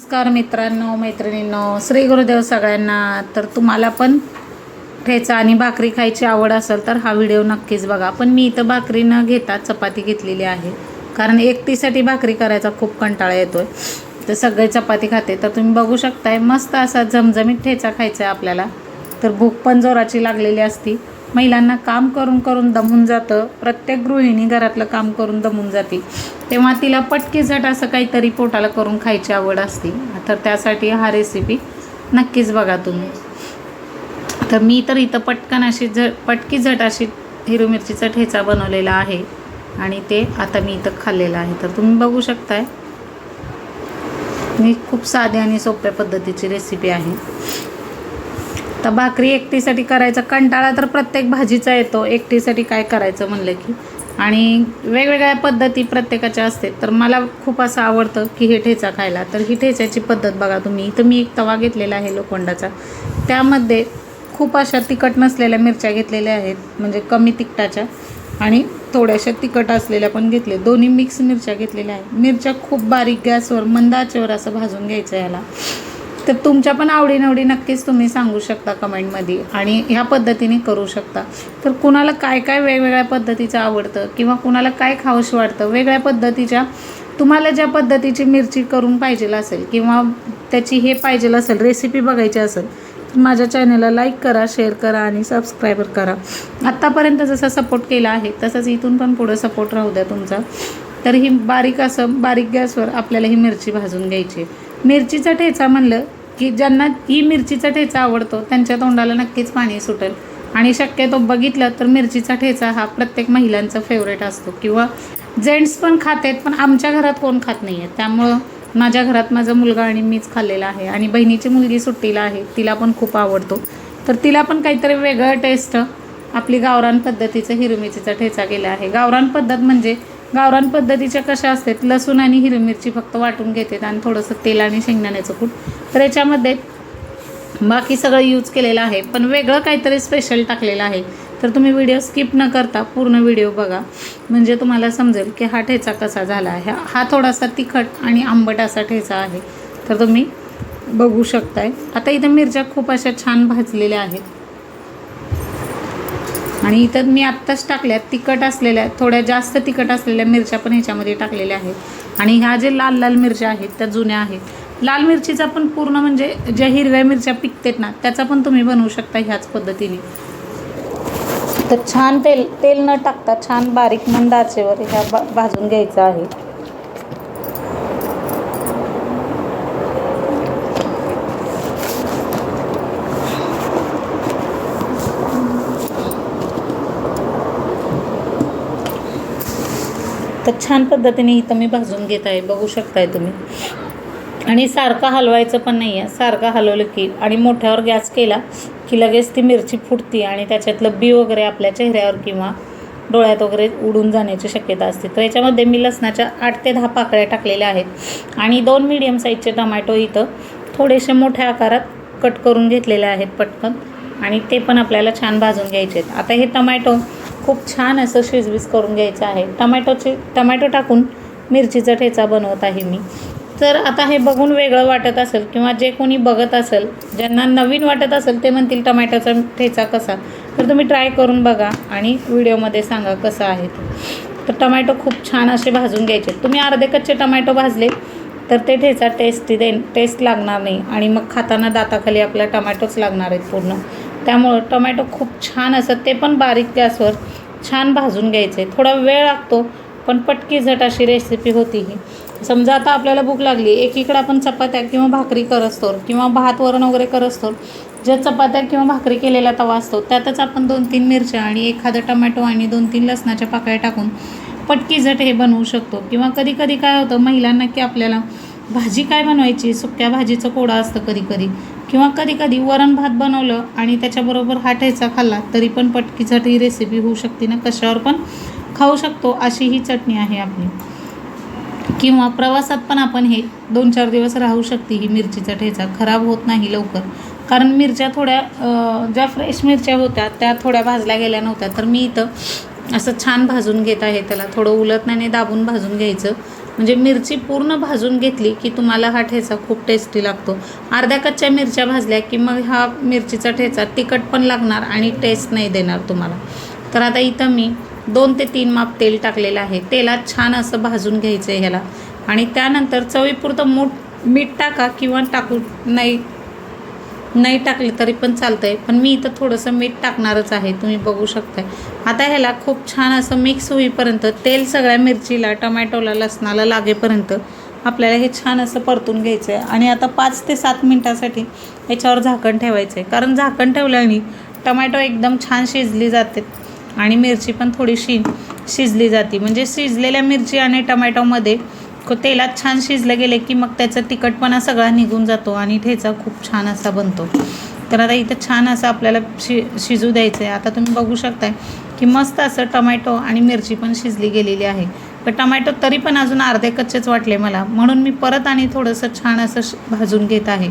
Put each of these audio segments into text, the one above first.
नमस्कार मित्रांनो मैत्रिणींनो श्री गुरुदेव सगळ्यांना. तर तुम्हाला पण ठेचा आणि भाकरी खायची आवड असेल तर हा व्हिडिओ नक्कीच बघा. पण मी इथं भाकरी न घेता चपाती घेतलेली आहे. कारण एकटीसाठी भाकरी करायचा खूप कंटाळा येतो आहे तर सगळे चपाती खाते. तर तुम्ही बघू शकताय मस्त असा झमझमीत ठेचा खायचा आहे आपल्याला. तर भूक पण जोराची लागलेली असती. महिलांना काम करून करून दमून जातं. प्रत्येक गृहिणी घरातलं काम करून दमून जाते. तेव्हा तिला पटकीझट असं काहीतरी पोटाला करून खायची आवड असते. तर त्यासाठी हा रेसिपी नक्कीच बघा तुम्ही. तर मी तर इथं पटकन अशी झ पटकी झट अशी हिरवी मिरचीचा ठेचा बनवलेला आहे. आणि ते आता मी इथं खाल्लेलं आहे. तर तुम्ही बघू शकताय. मी खूप साधी आणि सोप्या पद्धतीची रेसिपी आहे. तर भाकरी एकटीसाठी करायचा कंटाळा तर प्रत्येक भाजीचा येतो. एकटीसाठी काय करायचं म्हणलं की? आणि वेगवेगळ्या पद्धती प्रत्येकाच्या असते. तर मला खूप असं आवडतं की हे ठेचा खायला. तर ही ठेच्याची पद्धत बघा तुम्ही. इथं मी एक तवा घेतलेला आहे लोखंडाचा. त्यामध्ये खूप अशा तिखट नसलेल्या मिरच्या घेतलेल्या आहेत. म्हणजे कमी तिखटाच्या. आणि थोड्याशा तिखट असलेल्या पण घेतले. दोन्ही मिक्स मिरच्या घेतलेल्या आहेत. मिरच्या खूप बारीक गॅसवर मंद आचेवर असं भाजून घ्यायचं ह्याला. तर तुमच्या पण आवडीनवडी नक्कीच तुम्ही सांगू शकता कमेंटमध्ये आणि ह्या पद्धतीने करू शकता. तर कुणाला काय काय वेगवेगळ्या पद्धतीचं आवडतं किंवा कुणाला काय खावंसं वाटतं वेगळ्या पद्धतीच्या तुम्हाला ज्या पद्धतीची मिरची करून पाहिजे असेल किंवा त्याची हे पाहिजे असेल रेसिपी बघायची असेल तर माझ्या चॅनलला लाईक करा शेअर करा आणि सबस्क्रायबर करा. आत्तापर्यंत जसा सपोर्ट केला आहे तसंच इथून पण पुढं सपोर्ट राहू द्या तुमचा. तर ही बारीक असं बारीक गॅसवर आपल्याला ही मिरची भाजून घ्यायची मिरचीचा ठेचा म्हणलं की ज्यांना ही मिरचीचा ठेचा आवडतो त्यांच्या तोंडाला नक्कीच पाणी सुटेल. आणि शक्यतो बघितलं तर मिरचीचा ठेचा हा प्रत्येक महिलांचा फेवरेट असतो. किंवा जेंट्स पण खातेत पण आमच्या घरात कोण खात नाही आहे त्यामुळं माझ्या घरात माझा मुलगा आणि मीच खाल्लेला आहे. आणि बहिणीची मुलगी सुट्टीला आहे तिला पण खूप आवडतो. तर तिला पण काहीतरी वेगळं टेस्ट आपली गावरान पद्धतीचं हिरमिचीचा ठेचा केला आहे. गावरान पद्धत म्हणजे गावरान पद्धतीच्या कशा असतात? लसूण आणि हिरवी मिरची फक्त वाटून घेतात आणि थोडंसं तेल आणि शेंगदाण्याचं कूट. तर याच्यामध्ये बाकी सगळं यूज केलेलं आहे. पण वेगळं काहीतरी स्पेशल टाकलेलं आहे. तर तुम्ही व्हिडिओ स्किप न करता पूर्ण व्हिडिओ बघा. म्हणजे तुम्हाला समजेल की हा ठेचा कसा झाला आहे. हा थोडासा तिखट आणि आंबट असा ठेचा आहे. तर तुम्ही बघू शकताय. आता इथं मिरच्या खूप अशा छान भाजलेल्या आहेत. आणि इथं मी आत्ताच टाकल्या तिखट असलेल्या थोड्या जास्त तिखट असलेल्या मिरच्या पण ह्याच्यामध्ये टाकलेल्या आहेत. आणि ह्या जे लाल लाल मिरच्या आहेत त्या जुन्या आहेत. लाल मिरचीचा पण पूर्ण म्हणजे ज्या हिरव्या मिरच्या पिकतात ना त्याचा पण तुम्ही बनवू शकता ह्याच पद्धतीने. तर छान तेल तेल न टाकता छान बारीक मंद आचेवर ह्या भाजून घ्यायचं आहे. तर छान पद्धतीने इथं मी भाजून घेत आहे. बघू शकताय तुम्ही. आणि सारखं हलवायचं पण नाही आहे सारखं हलवलं की आणि मोठ्यावर गॅस केला की लगेच ती मिरची फुटते आणि त्याच्यातलं बी वगैरे आपल्या चेहऱ्यावर किंवा डोळ्यात वगैरे उडून जाण्याची शक्यता असते. तर याच्यामध्ये मी लसणाच्या आठ ते दहा पाकळ्या टाकलेल्या आहेत. आणि दोन मीडियम साईजचे टमॅटो इथं थोडेसे मोठ्या आकारात कट करून घेतलेले आहेत पटकन. आणि ते पण आपल्याला छान भाजून घ्यायचे आहेत. आता हे टमॅटो खूप छान असं शिजवीस करून घ्यायचं आहे. टमॅटोची टमॅटो टाकून मिरचीचा ठेचा बनवत आहे मी. तर आता हे बघून वेगळं वाटत असेल किंवा जे कोणी बघत असेल ज्यांना नवीन वाटत असेल ते म्हणतील टमॅटोचा ठेचा कसा. तर तुम्ही ट्राय करून बघा आणि व्हिडिओमध्ये सांगा कसं आहे ते. तर टमॅटो खूप छान असे भाजून घ्यायचे. तुम्ही अर्धे कच्चे टमॅटो भाजले तर ते ठेचा टेस्टी देईन टेस्ट लागणार नाही आणि मग खाताना दाताखाली आपल्या टमॅटोच लागणार आहेत पूर्ण. त्यामुळं टमॅटो खूप छान असं ते पण बारीक गॅसवर छान भाजून घ्यायचे थोडा वेळ लागतो पण पटकी झट अशी रेसिपी होती ही. समजा आता आपल्याला भूक लागली एकीकडे आपण चपात्या किंवा भाकरी करत असतो किंवा भात वरण वगैरे करत असतो ज्या चपात्या किंवा भाकरी केलेला तवा असतो त्यातच आपण दोन तीन मिरच्या आणि एखादं टमॅटो आणि दोन तीन लसणाच्या पाकळ्या टाकून पटकी झट हे बनवू शकतो. किंवा कधी कधी काय होतं महिलांना की आपल्याला भाजी काय बनवायची? सुक्या भाजीचं कोडा असतं कधी कधी. किंवा कधी कधी वरण भात बनवलं आणि त्याच्याबरोबर हा ठेचा खाल्ला तरी पण पटकीसाठी ही रेसिपी होऊ शकते ना? कशावर पण खाऊ शकतो अशी ही चटणी आहे आपली. किंवा प्रवासात पण आपण हे दोन चार दिवस राहू शकते ही मिरचीचा ठेचा. खराब होत नाही लवकर. कारण मिरच्या थोड्या ज्या फ्रेश मिरच्या होत्या त्या थोड्या भाजल्या गेल्या नव्हत्या. तर मी इथं असं छान भाजून घेत आहे. त्याला थोडं उलटण्याने दाबून भाजून घ्यायचं. म्हणजे मिरची पूर्ण भाजून घेतली की तुम्हाला हा ठेचा खूप टेस्टी लागतो. अर्ध्या कच्च्या मिरच्या भाजल्या की मग हा मिरचीचा ठेचा तिखट पण लागणार आणि टेस्ट नाही देणार तुम्हाला. तर आता इथं मी दोन ते तीन माप तेल टाकलेलं आहे. तेलात छान असं भाजून घ्यायचं आहे ह्याला. आणि त्यानंतर चवीपुरतं मूठ मीठ टाका किंवा टाकू नाही नाही टाकले तरी पण चालतं आहे पण मी इथं थोडंसं मीठ टाकणारच आहे. तुम्ही बघू शकताय. आता ह्याला खूप छान असं मिक्स होईपर्यंत तेल सगळ्या मिरचीला टमॅटोला लसणाला लागेपर्यंत आपल्याला हे छान असं परतून घ्यायचं आहे आणि आता पाच ते सात मिनटासाठी याच्यावर झाकण ठेवायचं आहे कारण झाकण ठेवल्याने टमॅटो एकदम छान शिजली जाते. आणि मिरची पण थोडीशी शिजली जाते. म्हणजे शिजलेल्या मिरची आणि टमॅटोमध्ये तेलात छान शिजले गेले की मग त्याचा तिखटपणा सगळा निघून जातो आणि ठेचा खूप छान असा बनतो. तर आता इथं छान असं आपल्याला शि शिजू द्यायचं आहे आता तुम्ही बघू शकताय की मस्त असं टमॅटो आणि मिरची पण शिजली गेलेली आहे. पण टमॅटो तरी पण अजून अर्धे कच्चेच वाटले मला. म्हणून मी परत आणि थोडंसं छान असं भाजून घेत आहे.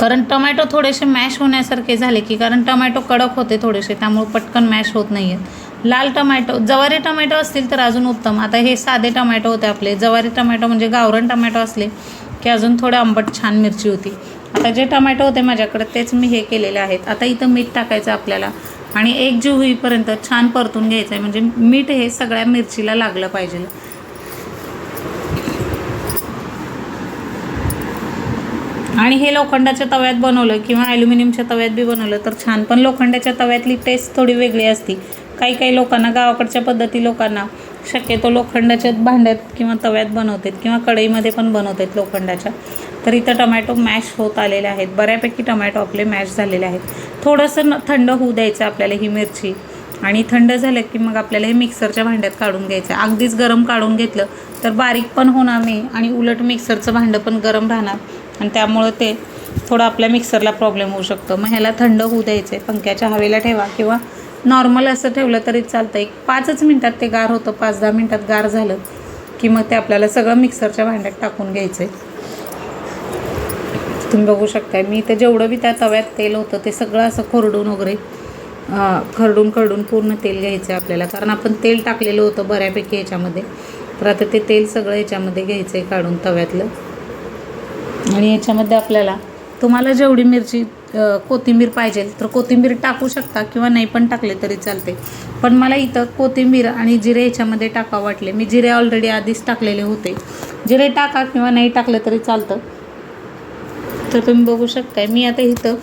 कारण टमॅटो थोडेसे मॅश होण्यासारखे झाले की कारण टमॅटो कडक होते थोडेसे त्यामुळे पटकन मॅश होत नाही आहेत लाल टमॅटो जवारी टमॅटो असतील तर अजून उत्तम. आता हे साधे टमॅटो होते आपले. जवारी टमॅटो म्हणजे गावरण टमॅटो असले की अजून थोडे आंबट छान मिरची होती. आता जे टमॅटो होते माझ्याकडे तेच मी हे केलेले आहेत. आता इथं मीठ टाकायचं आपल्याला. आणि एक जीव होईपर्यंत छान परतून घ्यायचं आहे म्हणजे मीठ हे सगळ्या मिरचीला लागलं पाहिजे. आणि हे लोखंडाच्या तव्यात बनवलं किंवा ॲल्युमिनियमच्या तव्यात बी बनवलं तर छान. पण लोखंडाच्या तव्यातली टेस्ट थोडी वेगळी असती. काही काही लोकांना गावाकडच्या पद्धती लोकांना शक्यतो लोखंडाच्या भांड्यात किंवा तव्यात बनवतात किंवा कढईमध्ये पण बनवतात लोखंडाच्या. तर इथं टमॅटो मॅश होत आलेले आहेत. बऱ्यापैकी टमॅटो आपले मॅश झालेले आहेत. थोडंसं न- थंड होऊ द्यायचं आपल्याला ही मिरची. आणि थंड झालं की मग आपल्याला हे मिक्सरच्या भांड्यात काढून घ्यायचं. अगदीच गरम काढून घेतलं तर बारीक पण होणार नाही आणि उलट मिक्सरचं भांडं पण गरम राहणार. आणि त्यामुळं ते थोडं आपल्या मिक्सरला प्रॉब्लेम होऊ शकतो. मग ह्याला थंड होऊ द्यायचं आहे पंख्याच्या हवेला ठेवा किंवा नॉर्मल असं ठेवलं तरी चालतं. एक पाचच मिनटात ते गार होतं. पाच दहा मिनटात गार झालं की मग ते आपल्याला सगळं मिक्सरच्या भांड्यात टाकून घ्यायचं आहे तुम्ही बघू शकताय. मी ते जेवढं बी त्या तव्यात तेल होतं ते सगळं असं खरडून वगैरे खरडून खरडून पूर्ण तेल घ्यायचं आहे आपल्याला. कारण आपण तेल टाकलेलं होतं बऱ्यापैकी ह्याच्यामध्ये तर आता ते तेल सगळं ह्याच्यामध्ये घ्यायचं आहे काढून तव्यातलं. आणि याच्यामध्ये आपल्याला तुम्हाला जेवढी मिरची कोथिंबीर पाहिजे तर कोथिंबीर टाकू शकता किंवा नाही पण टाकले तरी चालते. पण मला इथं कोथिंबीर आणि जिरे याच्यामध्ये टाका वाटले. मी जिरे ऑलरेडी आधीच टाकलेले होते. जिरे टाका किंवा नाही टाकलं तरी चालतं. तर तुम्ही बघू शकताय मी आता इथं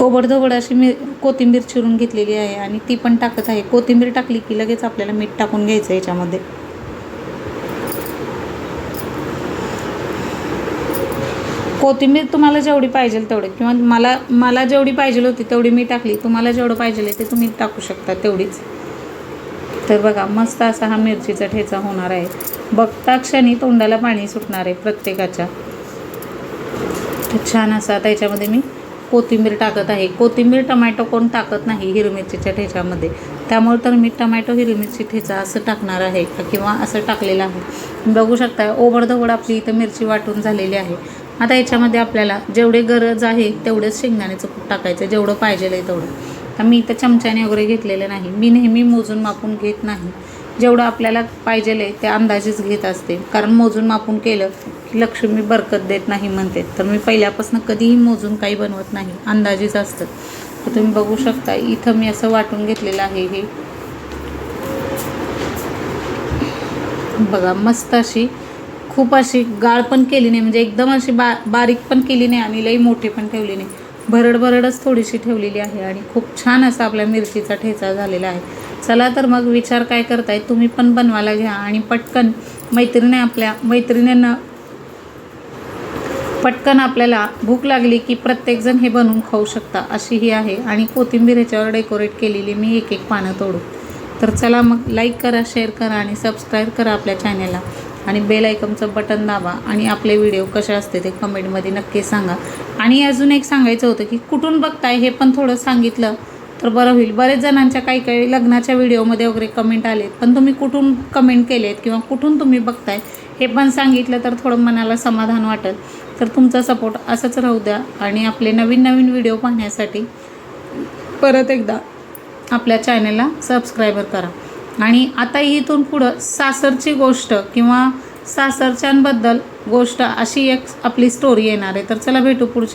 ओबडधोबड अशी मी कोथिंबीर चिरून घेतलेली आहे आणि ती पण टाकत आहे. कोथिंबीर टाकली की लगेच आपल्याला मीठ टाकून घ्यायचं याच्यामध्ये. कोथिंबीर तुम्हाला जेवढी पाहिजे तेवढी. किंवा मला मला जेवढी पाहिजे होती तेवढी मी टाकली. तुम्हाला जेवढं पाहिजे ते तुम्ही टाकू शकता तेवढीच. तर बघा मस्त असा हा मिरचीचा ठेचा होणार आहे. बघता क्षणी तोंडाला पाणी सुटणार आहे प्रत्येकाच्या. छान असा त्याच्यामध्ये मी कोथिंबीर टाकत आहे. कोथिंबीर टमॅटो कोण टाकत नाही हिरवी मिरचीच्या ठेच्यामध्ये. त्यामुळे तर मी टमॅटो हिरवी मिरची ठेचा असं टाकणार आहे. का- किंवा असं टाकलेलं आहे. बघू शकता ओबडधोबड आपली इथं मिरची वाटून झालेली आहे. आता याच्यामध्ये आपल्याला जेवढे गरज आहे तेवढेच शेंगदाण्याचं कूट टाकायचं जेवढं पाहिजे आहे तेवढं. तर मी इथं चमच्याने वगैरे घेतलेलं नाही. मी नेहमी मोजून मापून घेत नाही. जेवढं आपल्याला पाहिजे आहे ते अंदाजेच घेत असते. कारण मोजून मापून केलं की लक्ष्मी बरकत देत नाही म्हणते. तर मी पहिल्यापासून कधीही मोजून काही बनवत नाही. अंदाजेच असतं. तर तुम्ही बघू शकता इथं मी असं वाटून घेतलेलं आहे हे. बघा मस्त अशी खूप अशी गाळ पण केली नाही म्हणजे एकदम अशी बा बारीक पण केली नाही आणि लई मोठी पण ठेवली नाही. भरड भरडच थोडीशी ठेवलेली आहे आणि खूप छान असा आपल्या मिरचीचा ठेचा झालेला आहे. चला तर मग विचार काय करताय तुम्ही पण बनवायला घ्या आणि पटकन मैत्रिणी आपल्या मैत्रिणींना पटकन आपल्याला भूक लागली की प्रत्येकजण हे बनवून खाऊ शकता अशी ही आहे. आणि कोथिंबीर ह्याच्यावर डेकोरेट केलेली मी एक एक पानं तोडू तर चला मग लाईक करा शेअर करा आणि सबस्क्राईब करा आपल्या चॅनेलला आणि बेल आयकमचं बटन दाबा आणि आपले व्हिडिओ कसे असते ते कमेंटमध्ये नक्की सांगा. आणि अजून एक सांगायचं होतं की कुठून बघताय हे पण थोडं सांगितलं तर बरं होईल. बरेच जणांच्या काही काही लग्नाच्या व्हिडिओमध्ये वगैरे कमेंट आलेत पण तुम्ही कुठून कमेंट केलेत किंवा कुठून तुम्ही बघताय हे पण सांगितलं तर थोडं मनाला समाधान वाटेल. तर तुमचा सपोर्ट असंच राहू द्या आणि आपले नवीन नवीन व्हिडिओ पाहण्यासाठी परत एकदा आपल्या चॅनलला सबस्क्रायबर करा. आणि आता इथून पुढं सासरची गोष्ट किंवा सासरच्यांबद्दल गोष्ट अशी एक आपली स्टोरी येणार आहे. तर चला भेटू पुढच्या